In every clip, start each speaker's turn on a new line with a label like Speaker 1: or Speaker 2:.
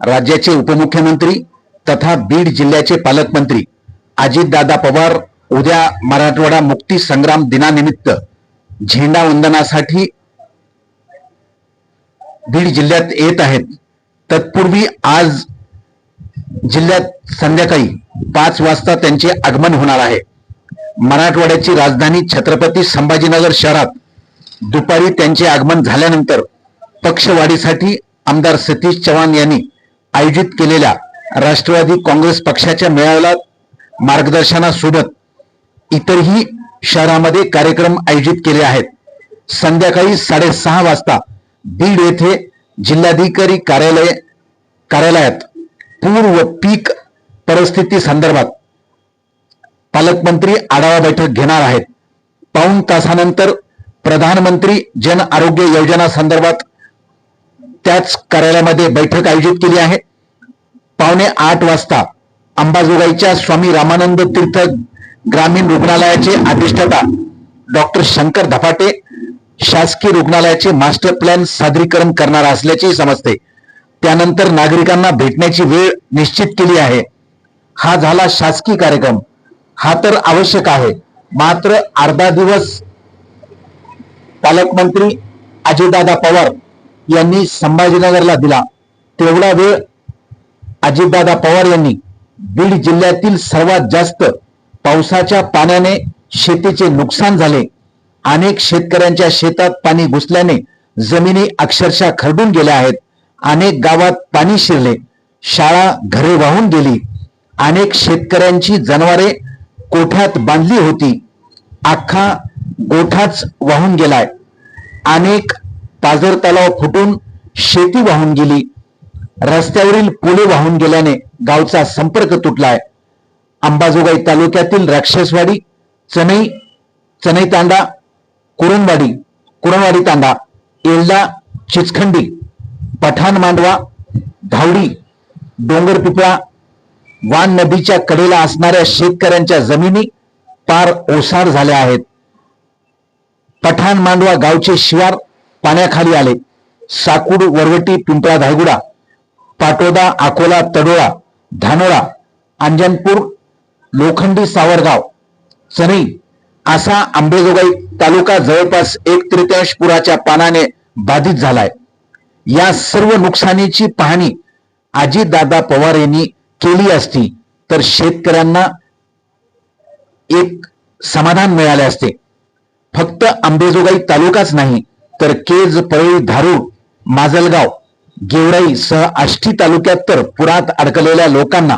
Speaker 1: राज्याचे उपमुख्यमंत्री तथा बीड जिल्ह्याचे पालकमंत्री अजितदादा पवार उद्या मराठवाडा मुक्ती संग्राम दिनानिमित्त झेंडा वंदनासाठी बीड जिल्ह्यात येत आहेत. तत्पूर्वी आज जिल्ह्यात संध्याकाळी पाच वाजता त्यांचे आगमन होणार आहे. मराठवाड्याची राजधानी छत्रपती संभाजीनगर शहरात दुपारी त्यांचे आगमन झाल्यानंतर पक्षवाढीसाठी आमदार सतीश चव्हाण यांनी आयोजित केलेल्या राष्ट्रवादी काँग्रेस पक्षाच्या मेळाव्याला मार्गदर्शनासोबत इतरही शहरामध्ये कार्यक्रम आयोजित केले आहेत. संध्याकाळी साडेसहा वाजता बीड येथे जिल्हाधिकारी कार्यालय कार्यालयात पूर व पीक परिस्थिती संदर्भात पालकमंत्री आढावा बैठक घेणार आहेत. पाऊण तासानंतर प्रधानमंत्री जन आरोग्य योजना संदर्भात त्याच कार्यालयामध्ये बैठक आयोजित केली आहे. पावणे आठ वाजता अंबाजोगाईच्या स्वामी रामानंद तीर्थ ग्रामीण रुग्णालयाचे अधिष्ठाता डॉक्टर शंकर धपाटे शासकीय रुग्णालयाचे मास्टर प्लॅन सादरीकरण करणार असल्याचे समजते. त्यानंतर नागरिकांना भेटण्याची वेळ निश्चित केली आहे. हा झाला शासकीय कार्यक्रम. हा तर आवश्यक आहे. मात्र अर्धा दिवस पालकमंत्री अजितदादा पवार यांनी संभाजीनगरला दिला. तेवढा वेळ अजितदादा पवार यांनी बीड जिल्ह्यातील सर्वात जास्त पावसाच्या पाण्याने शेतीचे नुकसान झाले. अनेक शेतकऱ्यांच्या शेतात पाणी घुसल्याने जमिनी अक्षरशः खरडून गेल्या आहेत. अनेक गावात पाणी शिरले. शाळा घरे वाहून गेली. अनेक शेतकऱ्यांची जनावरे कोठ्यात बांधली होती. अख्खा गोठाच वाहून गेलाय. अनेक पाझर तलाव फुटून शेती वाहून गेली. रस्त्यावरील पुले वाहून गेल्याने गावचा संपर्क तुटलाय. अंबाजोगाई तालुक्यातील राक्षसवाडी चनई चनई तांडा कुरणवाडी कुरणवाडी तांडा येल्ला चिचखंडी पठाण मांडवा धावडी डोंगर पिपळा वान नदीच्या कडेला असणाऱ्या शेतकऱ्यांच्या जमिनी पार ओसार झाल्या आहेत. पठाण मांडवा गावचे शिवार पाण्याखाली आले. साकूड वरवटी पिंपळा धायगुडा पाटोदा अकोला तडोळा धानोळा अंजनपूर लोखंडी सावरगाव चनई असा आंबेजोगाई तालुका जवळपास एक तृतीयांश पुराच्या पानाने बाधित झालाय. या सर्व नुकसानीची पाहणी अजितदादा पवार यांनी केली असती तर शेतकऱ्यांना एक समाधान मिळाले असते. फक्त आंबेजोगाई तालुकाच नाही तर केज परळी धारूर माजलगाव गेवराई सह आष्टी तालुक्यात तर पुरात अडकलेल्या लोकांना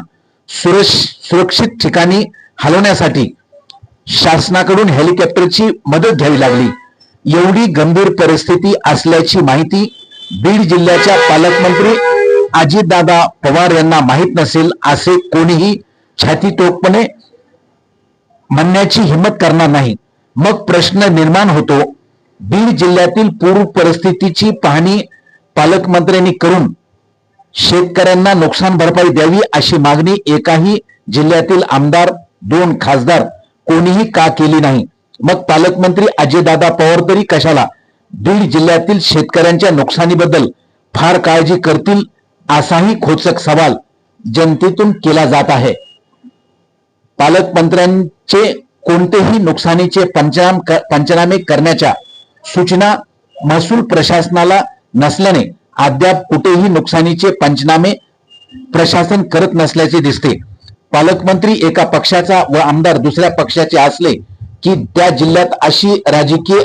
Speaker 1: सुरश सुरक्षित ठिकाणी हलवण्यासाठी शासनाकडून हेलिकॉप्टरची मदत घ्यावी लागली. एवढी गंभीर परिस्थिती असल्याची माहिती बीड जिल्ह्याच्या पालकमंत्री अजितदादा पवार यांना माहीत नसेल असे कोणीही छातीटोकपणे म्हणण्याची हिंमत करणार नाही. मग प्रश्न निर्माण होतो बीड जिल्ह्यातील पूर परिस्थितीची पाहणी पालकमंत्र्यांनी करून शेतकऱ्यांना नुकसान भरपाई द्यावी अशी मागणी एकाही जिल्ह्यातील आमदार दोन खासदार कोणीही का केली नाही. मग पालकमंत्री अजयदादा पवार तरी कशाला? बीड जिल्ह्यातील शेतकऱ्यांच्या नुकसानीबद्दल फार काळजी करतील असाही खोचक सवाल जनतेतून केला जात आहे. पालकमंत्र्यांचे कोणतेही नुकसानीचे पंचनाम पंचनामे करण्याच्या सूचना महसूल प्रशासनाला नसल्याने अद्याप कुठेही नुकसानीचे पंचनामे प्रशासन करत नसल्याचे दिसते. पालकमंत्री एका पक्षाचा व आमदार दुसऱ्या पक्षाचे असले की त्या जिल्ह्यात अशी राजकीय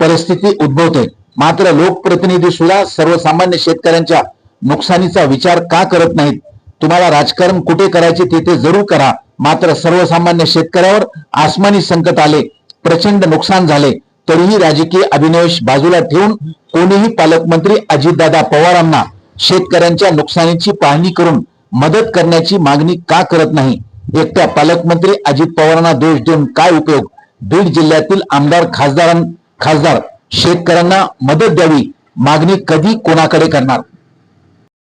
Speaker 1: परिस्थिती उद्भवते. मात्र लोकप्रतिनिधी सुद्धा सर्वसामान्य शेतकऱ्यांच्या नुकसानीचा विचार का करत नाहीत? तुम्हाला राजकारण कुठे करायचे तिथे जरूर करा. मात्र सर्वसामान्य शेतकऱ्यावर आसमानी संकट आले. प्रचंड नुकसान झाले. तरीही राजकीय अभिनिवेश बाजूला ठेवून कोणीही पालकमंत्री अजितदादा पवारांना शेतकऱ्यांच्या नुकसानीची पाहणी करून मदत करण्याची मागणी का करत नाही? एकट्या पालकमंत्री अजित पवारांना दोष देऊन काय उपयोग? बीड जिल्ह्यातील आमदार खासदार खासदार शेतकऱ्यांना मदत द्यावी? मागणी कधी कोणाकडे करणार?